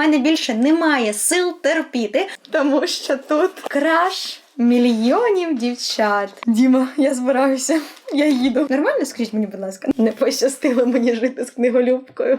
мене більше немає сил терпіти, тому що тут краш. Мільйонів дівчат. Діма, я збираюся, я їду. Нормально, скажіть мені, будь ласка, не пощастило мені жити з книголюбкою.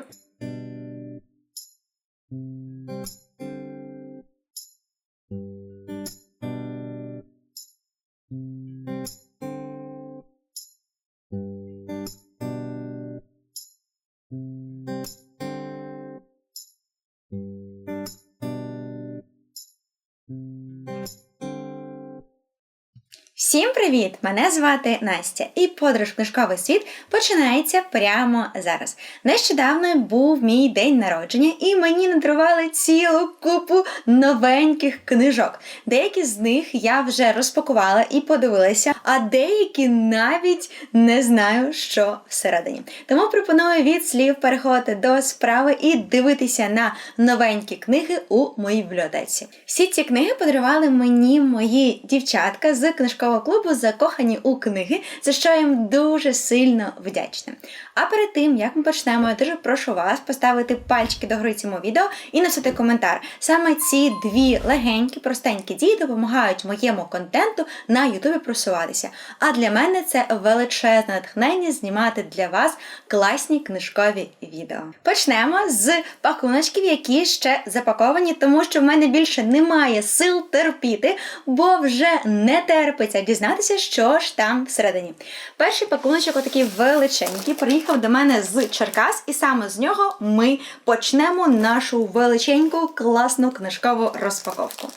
Всім привіт! Мене звати Настя, і подорож книжковий світ починається прямо зараз. Нещодавно був мій день народження, і мені надрували цілу купу новеньких книжок. Деякі з них я вже розпакувала і подивилася, а деякі навіть не знаю, що всередині. Тому пропоную від слів переходити до справи і дивитися на новенькі книги у моїй бібліотеці. Всі ці книги подарували мені мої дівчатка з книжкового клубу Закохані у книги, за що я їм дуже сильно вдячна. А перед тим як ми почнемо, я дуже прошу вас поставити пальчики до гори цьому відео і написати коментар. Саме ці дві легенькі, простенькі дії допомагають моєму контенту на Ютубі просуватися. А для мене це величезне натхнення знімати для вас класні книжкові відео. Почнемо з пакуночків, які ще запаковані, тому що в мене більше немає сил терпіти, бо вже не терпиться дізнатися, що ж там всередині. Перший пакуночок, отакий величенький, приїхав до мене з Черкас, і саме з нього ми почнемо нашу величеньку класну книжкову розпаковку.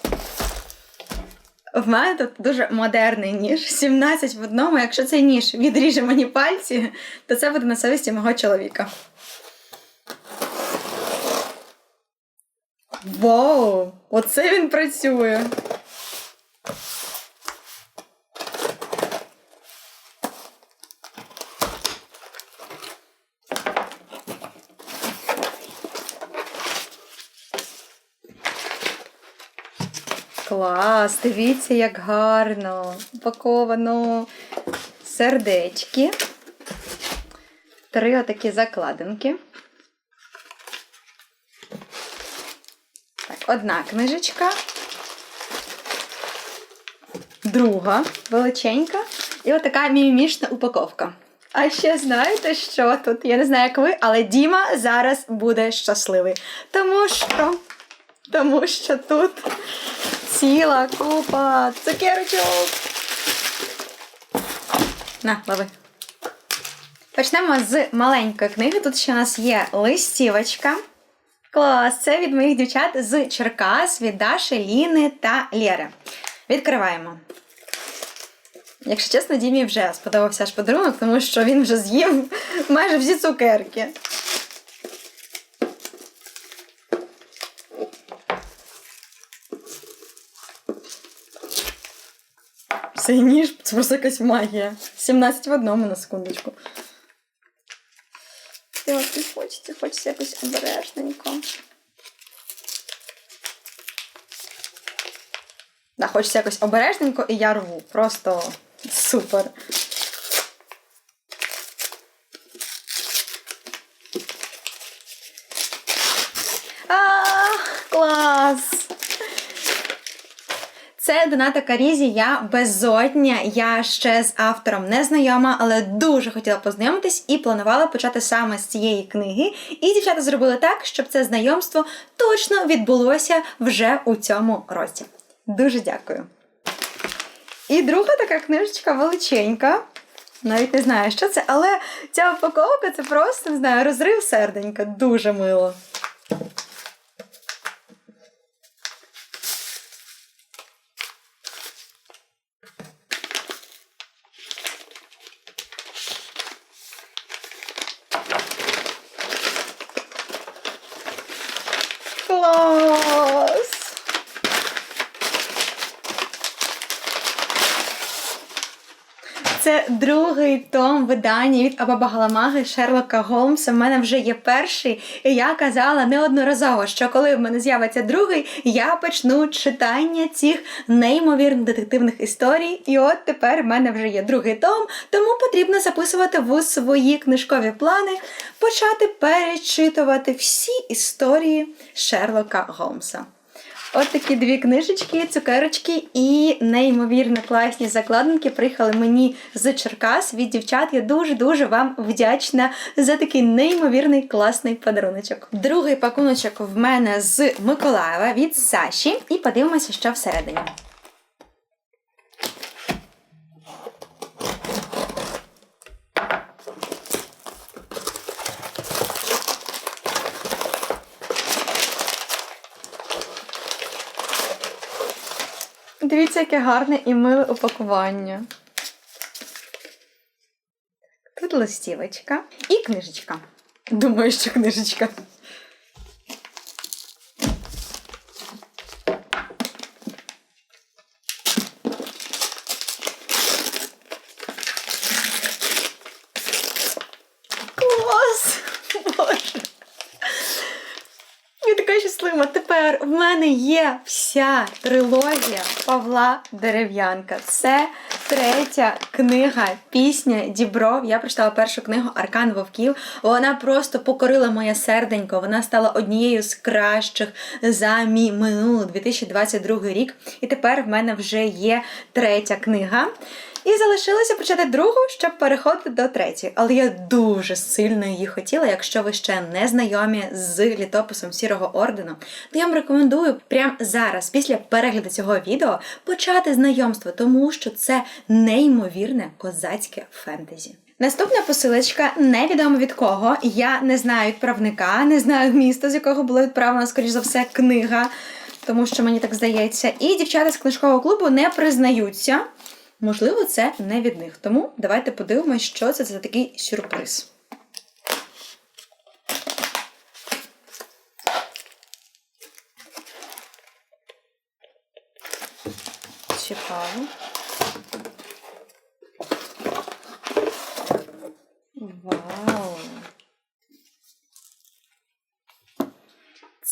В мене тут дуже модерний ніж, 17 в одному. Якщо цей ніж відріже мені пальці, то це буде на совісті мого чоловіка. Вау! Оце він працює! Клас, дивіться, як гарно упаковано сердечки. Три отакі закладинки. Так, одна книжечка. Друга величенька. І отака мімімішна упаковка. А ще знаєте, що тут? Я не знаю, як ви, але Діма зараз буде щасливий. Тому що. Тому що тут ціла купа цукерочок. На, лови. Почнемо з маленької книги. Тут ще у нас є листівочка. Клас! Це від моїх дівчат з Черкас, від Даші, Ліни та Лєри. Відкриваємо. Якщо чесно, Дімі вже сподобався аж подарунок, тому що він вже з'їв майже всі цукерки. Цей ніж це просто якась магія. 17 в одному на секундочку. І хочеться, хочеться якось обережненько. Да, хочеться якось обережненько і я рву. Просто супер. А, клас! Це Доната Карізі, я безодня. Я ще з автором не знайома, але дуже хотіла познайомитись і планувала почати саме з цієї книги. І дівчата зробили так, щоб це знайомство точно відбулося вже у цьому році. Дуже дякую. І друга така книжечка величенька. Навіть не знаю, що це, але ця упаковка це просто не знаю, розрив серденька. Дуже мило. Клас! Другий том видання від Абабагаламаги Шерлока Голмса. У мене вже є перший, і я казала неодноразово, що коли в мене з'явиться другий, я почну читання цих неймовірних детективних історій. І от тепер в мене вже є другий том, тому потрібно записувати в свої книжкові плани, почати перечитувати всі історії Шерлока Голмса. От такі дві книжечки, цукерочки і неймовірно класні закладинки приїхали мені з Черкас від дівчат. Я дуже-дуже вам вдячна за такий неймовірний класний подаруночок. Другий пакуночок в мене з Миколаєва від Саші. І подивимося, що всередині. Дивіться, яке гарне і миле упакування. Тут листівочка і книжечка. Думаю, що книжечка. Клас! Боже! Я така щаслива. Тепер в мене є вся трилогія Павла Дерев'янка. Це третя книга, пісня Дібров. Я прочитала першу книгу Аркан Вовків. Вона просто покорила моє серденько. Вона стала однією з кращих за мій минулий 2022 рік. І тепер в мене вже є третя книга. І залишилося почати другу, щоб переходити до третьої. Але я дуже сильно її хотіла. Якщо ви ще не знайомі з літописом Сірого ордену, то я вам рекомендую прямо зараз, після перегляду цього відео, почати знайомство, тому що це неймовірне козацьке фентезі. Наступна посилочка невідомо від кого. Я не знаю відправника, не знаю міста, з якого була відправлена, скоріш за все, книга, тому що мені так здається. І дівчата з книжкового клубу не признаються. Можливо, це не від них. Тому давайте подивимось, що це за такий сюрприз. Цікаво. Вау!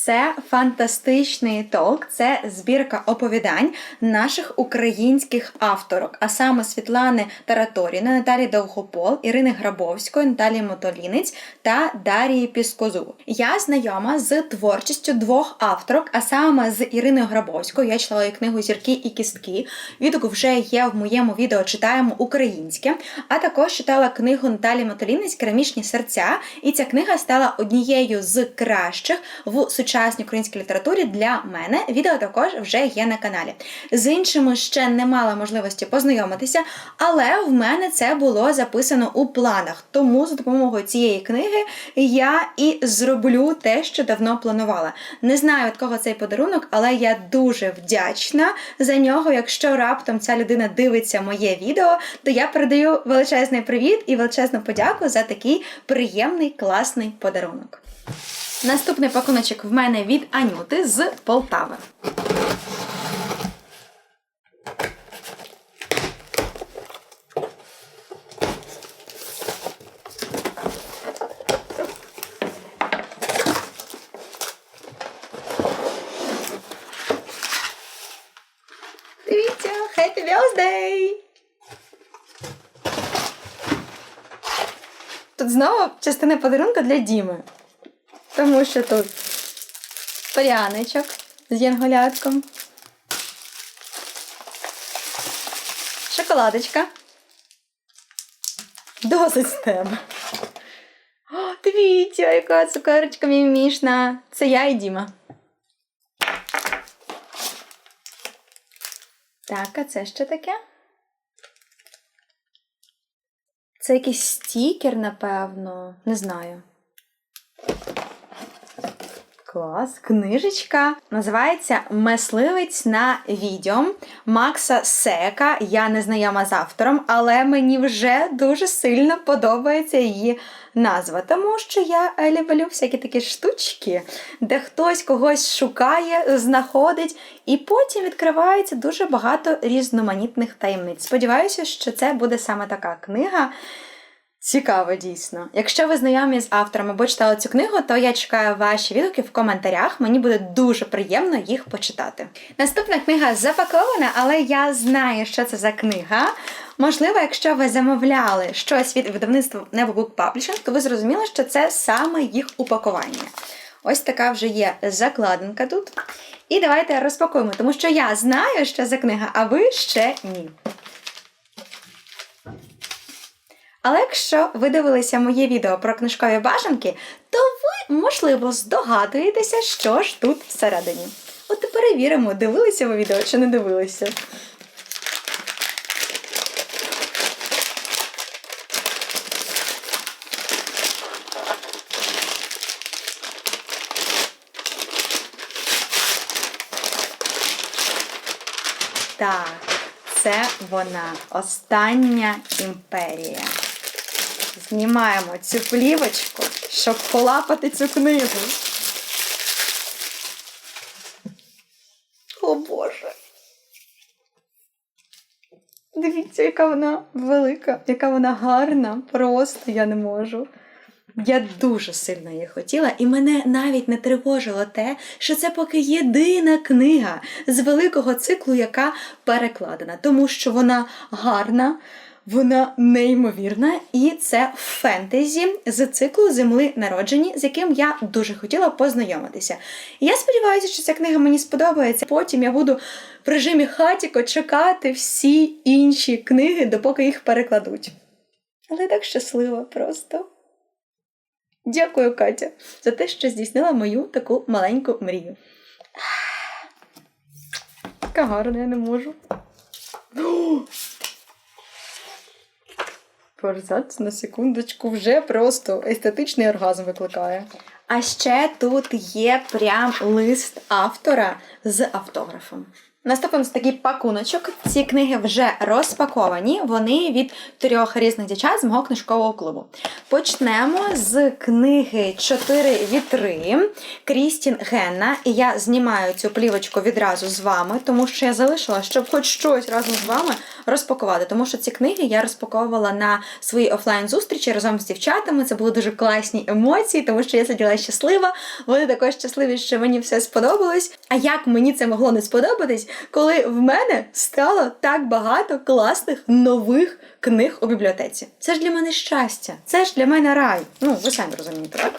Це фантастичний толк, це збірка оповідань наших українських авторок, а саме Світлани Тараторіна, Наталії Довгопол, Ірини Грабовської, Наталії Мотолінець та Дарії Піскозу. Я знайома з творчістю двох авторок, а саме з Іриною Грабовською. Я читала її книгу Зірки і кістки. Відгук вже є в моєму відео Читаємо українське. А також читала книгу Наталії Мотолінець Керамічні серця. І ця книга стала однією з кращих в сучасній українській літературі для мене. Відео також вже є на каналі. З іншими ще не мала можливості познайомитися, але в мене це було записано у планах. Тому за допомогою цієї книги я і зроблю те, що давно планувала. Не знаю від кого цей подарунок, але я дуже вдячна за нього. Якщо раптом ця людина дивиться моє відео, то я передаю величезний привіт і величезну подяку за такий приємний класний подарунок. Наступний пакуночок в мене від Анюти з Полтави. Дивіться, Happy! Тут знову частина подарунка для Діми. Тому що тут пряничок з янголятком. Шоколадочка. Досить з тебе. О, дивіться, яка цукерочка мімішна. Це я і Діма. Так, а це що таке? Це якийсь стікер, напевно. Не знаю. Клас, книжечка називається Мисливець на відьом Макса Сека. Я не знайома з автором, але мені вже дуже сильно подобається її назва, тому що я люблю всякі такі штучки, де хтось когось шукає, знаходить, і потім відкривається дуже багато різноманітних таємниць. Сподіваюся, що це буде саме така книга. Цікаво, дійсно. Якщо ви знайомі з автором або читали цю книгу, то я чекаю ваші відгуки в коментарях. Мені буде дуже приємно їх почитати. Наступна книга запакована, але я знаю, що це за книга. Можливо, якщо ви замовляли щось від видавництва Neverbook Publishing, то ви зрозуміли, що це саме їх упакування. Ось така вже є закладинка тут. І давайте розпакуємо, тому що я знаю, що за книга, а ви ще ні. Але якщо ви дивилися моє відео про книжкові бажанки, то ви, можливо, здогадуєтеся, що ж тут всередині. От перевіримо, дивилися ви відео чи не дивилися. Так, це вона, остання імперія. Знімаємо цю плівочку, щоб полапати цю книгу. О Боже. Дивіться, яка вона велика, яка вона гарна. Просто я не можу. Я дуже сильно її хотіла, і мене навіть не тривожило те, що це поки єдина книга з великого циклу, яка перекладена, тому що вона гарна, вона неймовірна, і це фентезі з циклу Земли народжені, з яким я дуже хотіла познайомитися. І я сподіваюся, що ця книга мені сподобається. Потім я буду в режимі хатіко чекати всі інші книги, допоки їх перекладуть. Але так щаслива просто. Дякую, Катя, за те, що здійснила мою таку маленьку мрію. Яка гарна, я не можу. Форзац на секундочку вже просто естетичний оргазм викликає. А ще тут є прям лист автора з автографом. Наступний такий пакуночок. Ці книги вже розпаковані. Вони від трьох різних дівчат з мого книжкового клубу. Почнемо з книги Чотири вітри Крістін Генна. І я знімаю цю плівочку відразу з вами, тому що я залишила, щоб хоч щось разом з вами розпакувати. Тому що ці книги я розпаковувала на своїй офлайн-зустрічі разом з дівчатами. Це були дуже класні емоції, тому що я сиділа щаслива. Вони також щасливі, що мені все сподобалось. А як мені це могло не сподобатись? Коли в мене стало так багато класних нових книг у бібліотеці. Це ж для мене щастя, це ж для мене рай. Ну, ви самі розумієте, так?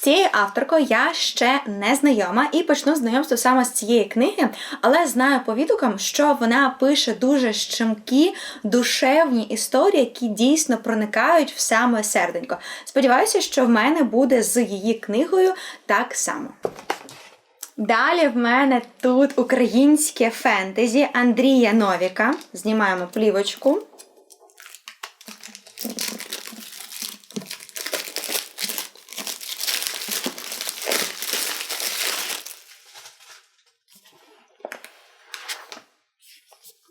Цією авторкою я ще не знайома і почну знайомство саме з цієї книги, але знаю по відгукам, що вона пише дуже щемкі, душевні історії, які дійсно проникають в саме серденько. Сподіваюся, що в мене буде з її книгою так само. Далі в мене тут українське фентезі Андрія Новіка. Знімаємо плівочку.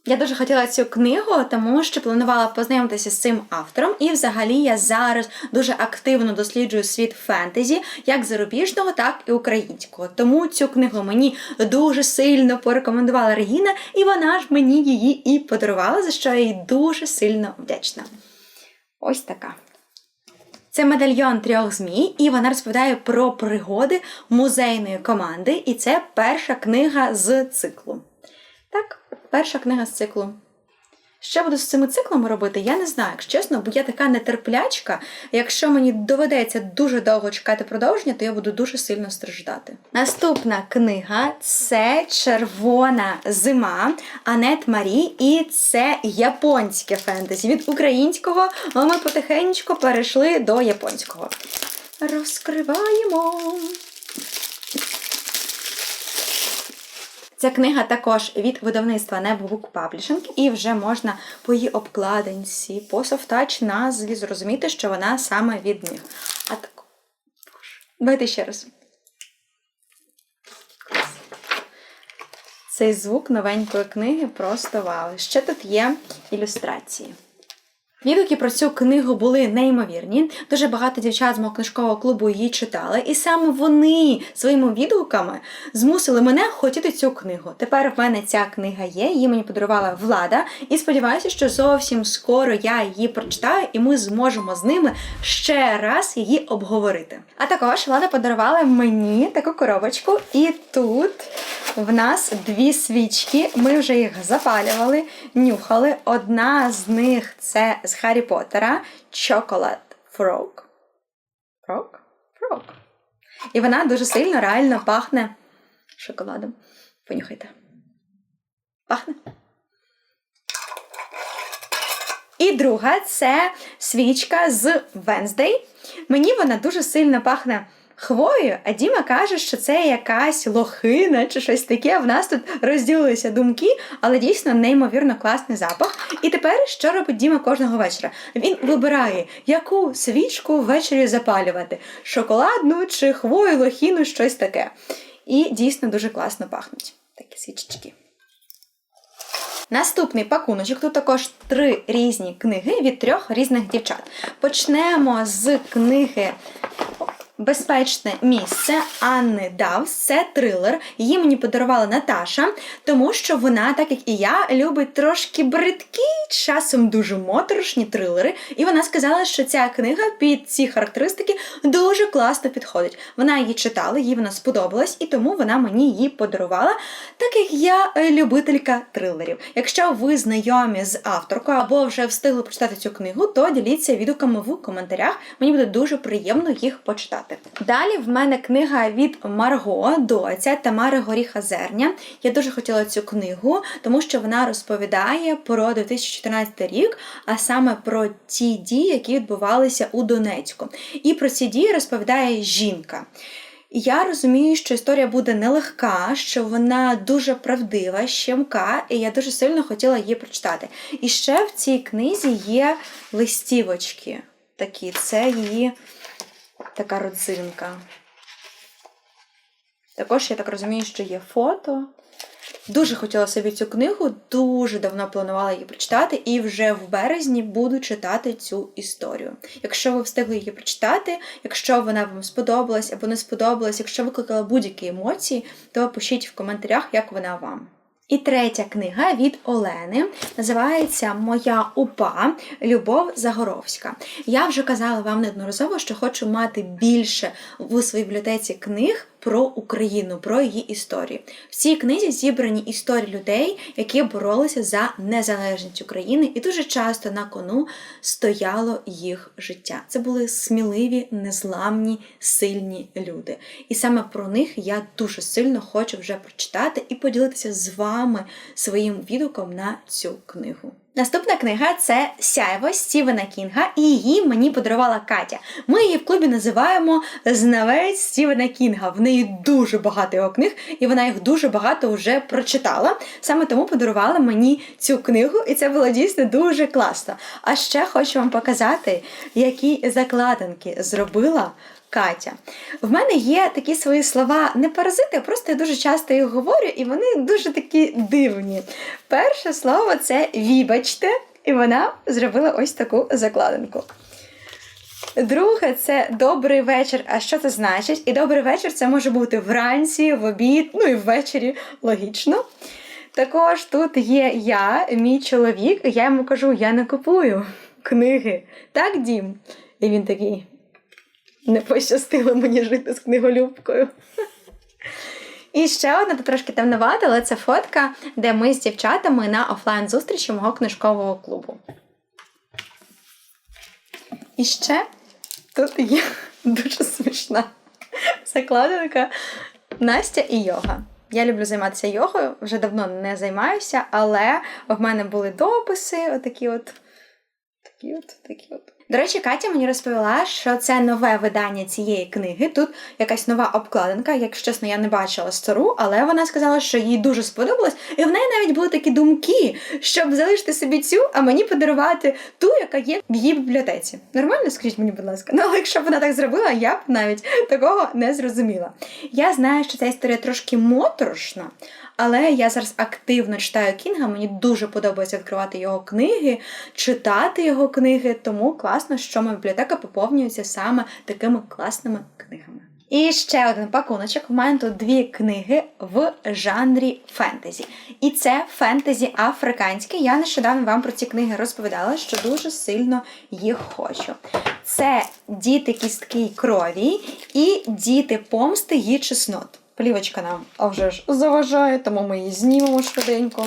Я дуже хотіла цю книгу, тому що планувала познайомитися з цим автором, і взагалі я зараз дуже активно досліджую світ фентезі, як зарубіжного, так і українського. Тому цю книгу мені дуже сильно порекомендувала Регіна, і вона ж мені її і подарувала, за що я їй дуже сильно вдячна. Ось така. Це медальйон трьох змій, і вона розповідає про пригоди музейної команди, і це перша книга з циклу. Так, перша книга з циклу. Що буду з цими циклами робити, я не знаю, якщо чесно, бо я така нетерплячка. Якщо мені доведеться дуже довго чекати продовження, то я буду дуже сильно страждати. Наступна книга це Червона зима Анет Марі, і це японське фентезі. Від українського ми потихеньку перейшли до японського. Розкриваємо. Ця книга також від видавництва Небо Book Publishing, і вже можна по її обкладинці, по софтач назві зрозуміти, що вона саме від них. А так. Давайте ще раз. Цей звук новенької книги просто вау. Ще тут є ілюстрації. Відгуки про цю книгу були неймовірні. Дуже багато дівчат з мого книжкового клубу її читали, і саме вони своїми відгуками змусили мене хотіти цю книгу. Тепер в мене ця книга є, її мені подарувала влада, і сподіваюся, що зовсім скоро я її прочитаю, і ми зможемо з ними ще раз її обговорити. А також влада подарувала мені таку коробочку, і тут в нас дві свічки. Ми вже їх запалювали, нюхали. Одна з них це з Гаррі Поттера Chocolate Frog. Frog? Frog. І вона дуже сильно реально пахне шоколадом. Понюхайте. Пахне. І друга це свічка з Wednesday. Мені вона дуже сильно пахне хвоєю, а Діма каже, що це якась лохина чи щось таке. В нас тут розділилися думки, але дійсно неймовірно класний запах. І тепер що робить Діма кожного вечора? Він вибирає, яку свічку ввечері запалювати: шоколадну чи хвою, лохіну, щось таке. І дійсно дуже класно пахнуть такі свічечки. Наступний пакуночок. Тут також три різні книги від трьох різних дівчат. Почнемо з книги Безпечне місце Анни Давс. Це трилер. Її мені подарувала Наташа, тому що вона, так як і я, любить трошки бридкі, часом дуже моторошні трилери. І вона сказала, що ця книга під ці характеристики дуже класно підходить. Вона її читала, їй вона сподобалась, і тому вона мені її подарувала, так як я е, любителька трилерів. Якщо ви знайомі з авторкою або вже встигли прочитати цю книгу, то діліться відгуками в коментарях. Мені буде дуже приємно їх почитати. Далі в мене книга від Марго Доця Тамари Горіха Зерня. Я дуже хотіла цю книгу, тому що вона розповідає про 2014 рік, а саме про ті дії, які відбувалися у Донецьку. І про ці дії розповідає жінка. Я розумію, що історія буде нелегка, що вона дуже правдива, щемка, і я дуже сильно хотіла її прочитати. І ще в цій книзі є листівочки. Такі, це її така родзинка. Також, я так розумію, що є фото. Дуже хотіла собі цю книгу, дуже давно планувала її прочитати, і вже в березні буду читати цю історію. Якщо ви встигли її прочитати, якщо вона вам сподобалась або не сподобалась, якщо викликала будь-які емоції, то пишіть в коментарях, як вона вам. І третя книга від Олени називається Моя упа Любов Загоровська. Я вже казала вам неодноразово, що хочу мати більше у своїй бібліотеці книг про Україну, про її історію. В цій книзі зібрані історії людей, які боролися за незалежність України, і дуже часто на кону стояло їх життя. Це були сміливі, незламні, сильні люди. І саме про них я дуже сильно хочу вже прочитати і поділитися з вами своїм відгуком на цю книгу. Наступна книга це Сяйво Стівена Кінга, і її мені подарувала Катя. Ми її в клубі називаємо Знавець Стівена Кінга. В неї дуже багато його книг, і вона їх дуже багато вже прочитала. Саме тому подарувала мені цю книгу, і це було дійсно дуже класно. А ще хочу вам показати, які закладинки зробила Катя. В мене є такі свої слова не паразити, просто я дуже часто їх говорю, і вони дуже такі дивні. Перше слово це вібачте, і вона зробила ось таку закладинку. Друге, це добрий вечір. А що це значить? І добрий вечір це може бути вранці, в обід, ну і ввечері, логічно. Також тут є я, мій чоловік, і я йому кажу: я не купую книги. Так, Дім? І він такий. Не пощастило мені жити з книголюбкою. І ще одна, тут трошки темновата, але це фотка, де ми з дівчатами на офлайн-зустрічі мого книжкового клубу. І ще тут є дуже смішна закладинка Настя і йога. Я люблю займатися йогою, вже давно не займаюся, але в мене були дописи, отакі от. Такі от, такі от. До речі, Катя мені розповіла, що це нове видання цієї книги. Тут якась нова обкладинка. Якщо чесно, я не бачила стару, але вона сказала, що їй дуже сподобалось, і в неї навіть були такі думки, щоб залишити собі цю, а мені подарувати ту, яка є в її бібліотеці. Нормально, скажіть мені, будь ласка. Ну, але якщо б вона так зробила, я б навіть такого не зрозуміла. Я знаю, що ця історія трошки моторошна. Але я зараз активно читаю Кінга, мені дуже подобається відкривати його книги, читати його книги, тому класно, що моя бібліотека поповнюється саме такими класними книгами. І ще один пакуночок. У мене тут дві книги в жанрі фентезі. І це фентезі африканське. Я нещодавно вам про ці книги розповідала, що дуже сильно їх хочу. Це діти кістки й крові і діти помсти й чеснот. Плівочка нам вже ж заважає, тому ми її знімемо швиденько.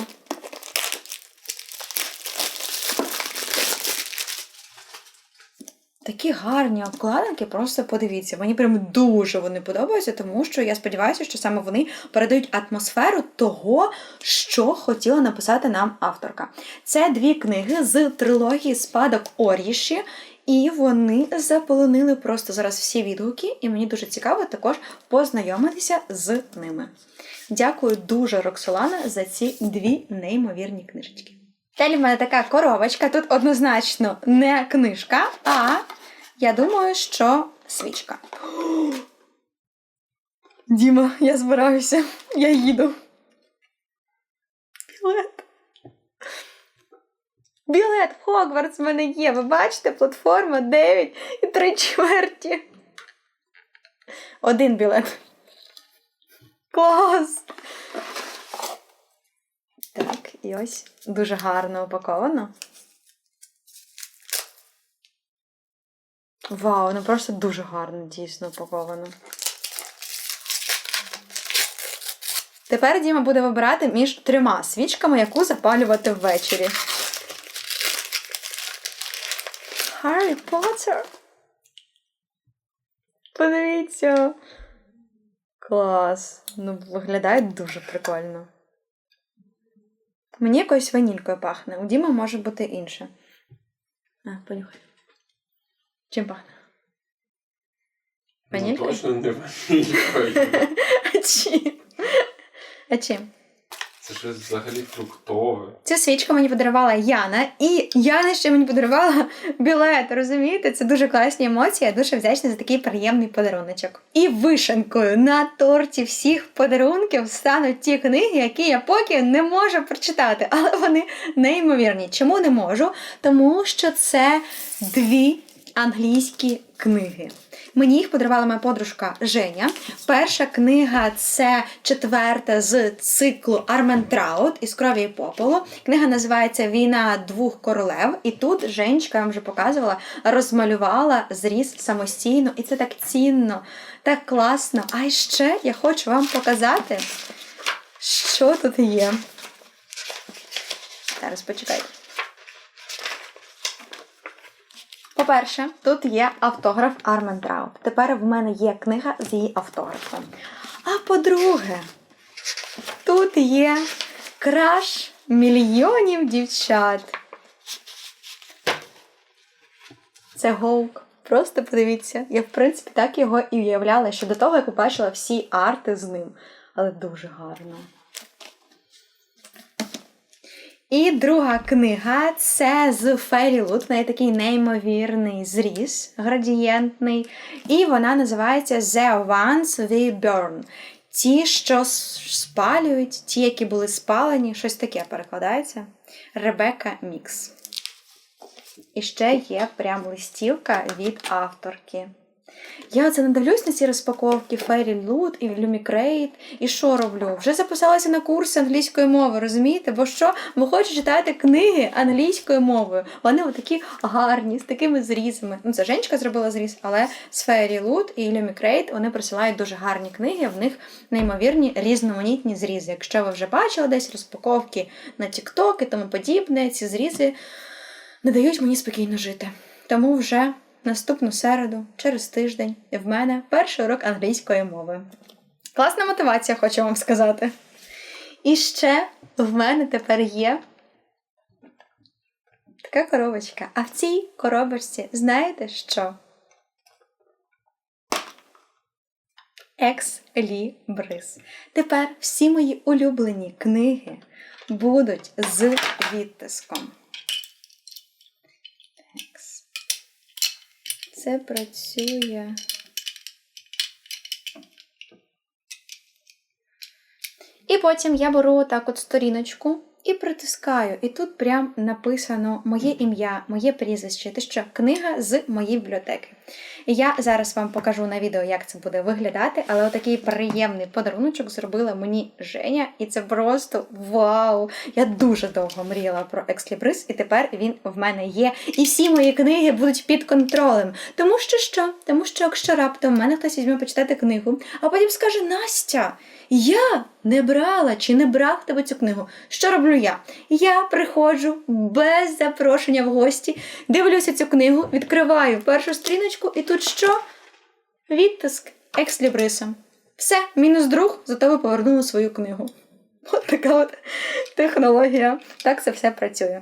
Такі гарні обкладинки, просто подивіться. Мені прям дуже вони подобаються, тому що я сподіваюся, що саме вони передають атмосферу того, що хотіла написати нам авторка. Це дві книги з трилогії Спадок Оріші, і вони заполонили просто зараз всі відгуки, і мені дуже цікаво також познайомитися з ними. Дякую дуже, Роксолана, за ці дві неймовірні книжечки. Далі в мене така коробочка. Тут однозначно не книжка, а я думаю, що свічка. Діма, я збираюся, я їду. Білет. Білет в Хогвартс в мене є. Ви бачите, платформа 9 і 3 чверті. Один білет. Клас! Так, і ось дуже гарно упаковано. Вау, ну просто дуже гарно дійсно упаковано. Тепер Діма буде вибирати між трьома свічками, яку запалювати ввечері. Гаррі Поттер. Подивіться. Клас. Ну, виглядає дуже прикольно. Мені якоюсь ванількою пахне. У Діма може бути інше. А, понюхай. Чим пахне? Ну, Ванількою? точно не ванількою. А чим? А чим? Це щось взагалі фруктове. Цю свічку мені подарувала Яна, і Яна ще мені подарувала білет. Розумієте? Це дуже класні емоції. Я дуже вдячна за такий приємний подаруночок. І вишенкою на торті всіх подарунків стануть ті книги, які я поки не можу прочитати, але вони неймовірні. Чому не можу? Тому що це дві англійські книги. Мені їх подарувала моя подружка Женя. Перша книга це четверта з циклу Арментраут із крові і попелу. Книга називається Війна двох королев. І тут Женечка, я вам вже показувала, розмалювала зріз самостійно. І це так цінно, так класно. А ще я хочу вам показати, що тут є. Зараз почекайте. По-перше, тут є автограф Армен Траут. Тепер в мене є книга з її автографом. А по-друге, тут є краш мільйонів дівчат. Це Гоук. Просто подивіться. Я, в принципі, так його і уявляла ще до того, як побачила всі арти з ним. Але дуже гарно. І друга книга це з Фері Лут. Неї такий неймовірний зріз градієнтний. І вона називається The Ones We Burn. Ті, що спалюють, ті, які були спалені, щось таке перекладається. Ребека Мікс. І ще є прям листівка від авторки. Я оце надивлюсь на ці розпаковки Fairy Loot і Lumicrate, і що роблю? Вже записалася на курси англійської мови, розумієте? Бо що? Бо хочу читати книги англійською мовою. Вони такі гарні, з такими зрізами. Ну, це Женечка зробила зріз, але з Fairy Loot і Lumicrate вони присилають дуже гарні книги, в них неймовірні різноманітні зрізи. Якщо ви вже бачили десь розпаковки на TikTok і тому подібне, ці зрізи не дають мені спокійно жити. Тому вже наступну середу, через тиждень, в мене перший урок англійської мови. Класна мотивація, хочу вам сказати. І ще в мене тепер є Така коробочка. А в цій коробочці знаєте що? Екс-лі-бриз. Тепер всі мої улюблені книги будуть з відтиском. Це працює. І потім я беру так от сторіночку і притискаю. І тут прям написано моє ім'я, моє прізвище, те, що книга з моєї бібліотеки. Я зараз вам покажу на відео, як це буде виглядати, але отакий приємний подаруночок зробила мені Женя, і це просто вау! Я дуже довго мріяла про екслібриз, і тепер він в мене є. І всі мої книги будуть під контролем. Тому що що? Тому що якщо раптом в мене хтось візьме почитати книгу, а потім скаже Настя, я не брала чи не брав тебе цю книгу. Що роблю я? Я приходжу без запрошення в гості, дивлюся цю книгу, відкриваю першу стріночку, і тут що? Відтиск екслібрисом. Все, мінус друг, зато ви повернули свою книгу. От така от технологія. Так це все працює.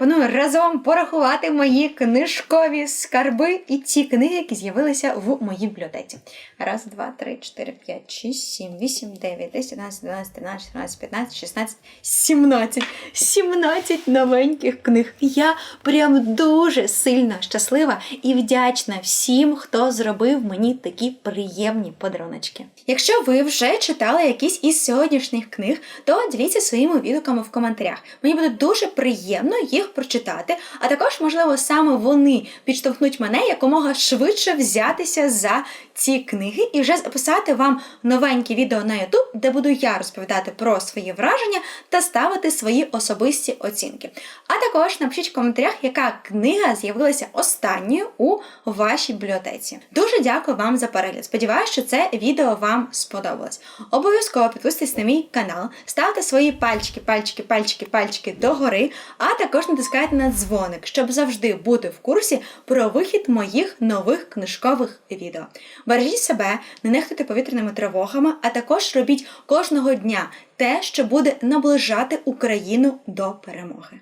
Пропоную разом порахувати мої книжкові скарби і ті книги, які з'явилися в моїй бібліотеці. Раз, два, три, чотири, п'ять, шість, сім, вісім, дев'ять, десять, одинадцять, дванадцять, тринадцять, чотирнадцять, п'ятнадцять, шістнадцять, сімнадцять. Сімнадцять новеньких книг. Я прям дуже сильно щаслива і вдячна всім, хто зробив мені такі приємні подаруночки. Якщо ви вже читали якісь із сьогоднішніх книг, то діліться своїми відгуками в коментарях. Мені буде дуже приємно їх прочитати, а також, можливо, саме вони підштовхнуть мене якомога швидше взятися за ці книги і вже записати вам новеньке відео на YouTube, де буду я розповідати про свої враження та ставити свої особисті оцінки. А також напишіть в коментарях, яка книга з'явилася останньою у вашій бібліотеці. Дуже дякую вам за перегляд. Сподіваюся, що це відео вам сподобалось. Обов'язково підписуйтесь на мій канал, ставте свої пальчики, пальчики, пальчики, пальчики догори, а також натискайте на дзвоник, щоб завжди бути в курсі про вихід моїх нових книжкових відео. Бережіть себе, не нехтуйте повітряними тривогами, а також робіть кожного дня те, що буде наближати Україну до перемоги.